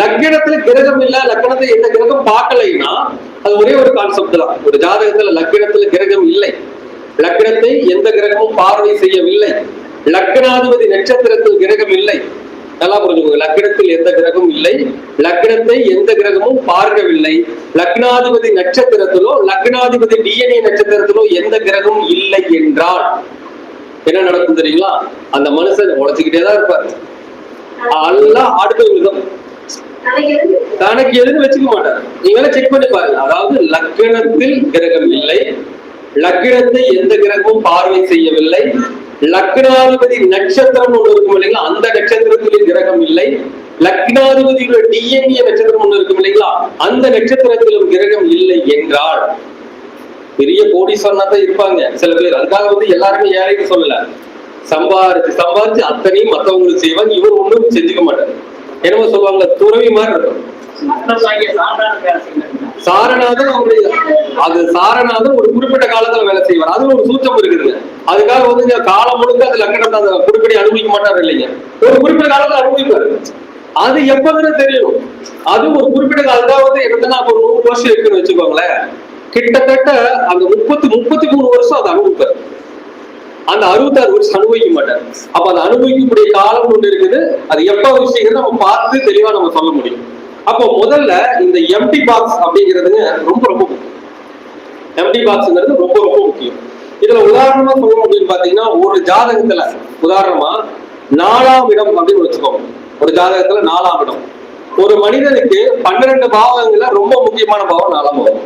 லக்னத்துல கிரகம் இல்ல லக்னத்தை எந்த கிரகம் பார்க்கலைன்னா அது ஒரே ஒரு கான்செப்ட் தான். ஒரு ஜாதகத்துல லக்னத்துல கிரகம் இல்லை. லக்னத்தை எந்த கிரகமும் பார்வை செய்யவில்லை. லக்னாதிபதி நட்சத்திரத்தில் கிரகம் இல்லை. நல்லா புரிஞ்சுக்கோங்க. லக்னத்தில் எந்த கிரகமும் இல்லை. லக்னத்தை எந்த கிரகமும் பார்க்கவில்லை. லக்னாதிபதி நட்சத்திரத்திலோ லக்னாதிபதி டிஎன்ஏ நட்சத்திரத்திலோ எந்த கிரகமும் இல்லை என்றால் என்ன நடக்கும் தெரியுங்களா? அந்த மனுஷன் உழைச்சுக்கிட்டே தான் இருப்பார். எல்லாம் அடுத்தவங்க தான் தனக்கு எழுதி வச்சுக்க மாட்டார். நீங்க வேணா செக் பண்ணி பாருங்க. அதாவது லக்கணத்தில் கிரகம் இல்லை. லக்னத்தை எந்த கிரகமும் பார்வை செய்யவில்லை. லக்னாதிபதி நட்சத்திரம் ஒண்ணு இருக்கும் இல்லைங்களா? அந்த நட்சத்திரத்திலே கிரகம் இல்லை. லக்னாதிபதியோட டிஎன்ஏ நட்சத்திரம் ஒண்ணு இருக்கும் இல்லைங்களா? அந்த நட்சத்திரத்திலும் கிரகம் இல்லை என்றால் பெரிய கோடீஸ்வரனா தான் இருப்பாங்க. சில பேர். அதுக்காக வந்து எல்லாருமே ஏழைக்கு சொல்லல. சம்பாரிச்சு சம்பாரிச்சு அத்தனையும் மத்தவங்களுக்கு செய்வாங்க. இவர் ஒண்ணும் செஞ்சுக்க மாட்டாரு. என்னமோ சொல்லுவாங்க துறவி மாதிரி இருக்கும். சாரநாதன் அவருடைய அது சாரநாதன் ஒரு குறிப்பிட்ட காலத்துல வேலை செய்வார். அதுல ஒரு சூச்சம் இருக்குதுங்க. அதுக்காக வந்து காலம் முழுக்க அது லக்கணத்தை அந்த குறிப்பிட்ட அனுபவிக்க மாட்டார் இல்லைங்க. ஒரு குறிப்பிட்ட காலத்துல அனுபவிப்பாரு. அது எப்பதுன்னு தெரியும். அது ஒரு குறிப்பிட்ட காலத்துல வந்து எடுத்தனா ஒரு நூறு வருஷம் இருக்குன்னு வச்சுக்கோங்களேன். கிட்டத்தட்ட அந்த முப்பத்தி முப்பத்தி மூணு வருஷம் அதை அனுபவிப்பாரு. அந்த அறுபத்தாறு வருஷம் அனுபவிக்க மாட்டார். அப்ப அந்த அனுபவிக்கக்கூடிய காலம் ஒண்ணு இருக்குது. அது எப்ப விஷயங்கிறது நம்ம பார்த்து தெளிவா நம்ம சொல்ல முடியும். அப்போ முதல்ல இந்த எம்டி பாக்ஸ் அப்படிங்கிறதுங்க ரொம்ப ரொம்ப முக்கியம். எம்டி பாக்ஸ்ங்கிறது ரொம்ப ரொம்ப முக்கியம். இதுல உதாரணமா சொல்லணும் அப்படின்னு பாத்தீங்கன்னா ஒரு ஜாதகத்துல உதாரணமா நாலாம் இடம் அப்படின்னு வச்சுக்கோங்க. ஒரு ஜாதகத்துல நாலாம் இடம். ஒரு மனிதனுக்கு பன்னிரெண்டு பாவங்கள்ல ரொம்ப முக்கியமான பாவம் நாலாம் பாவம்.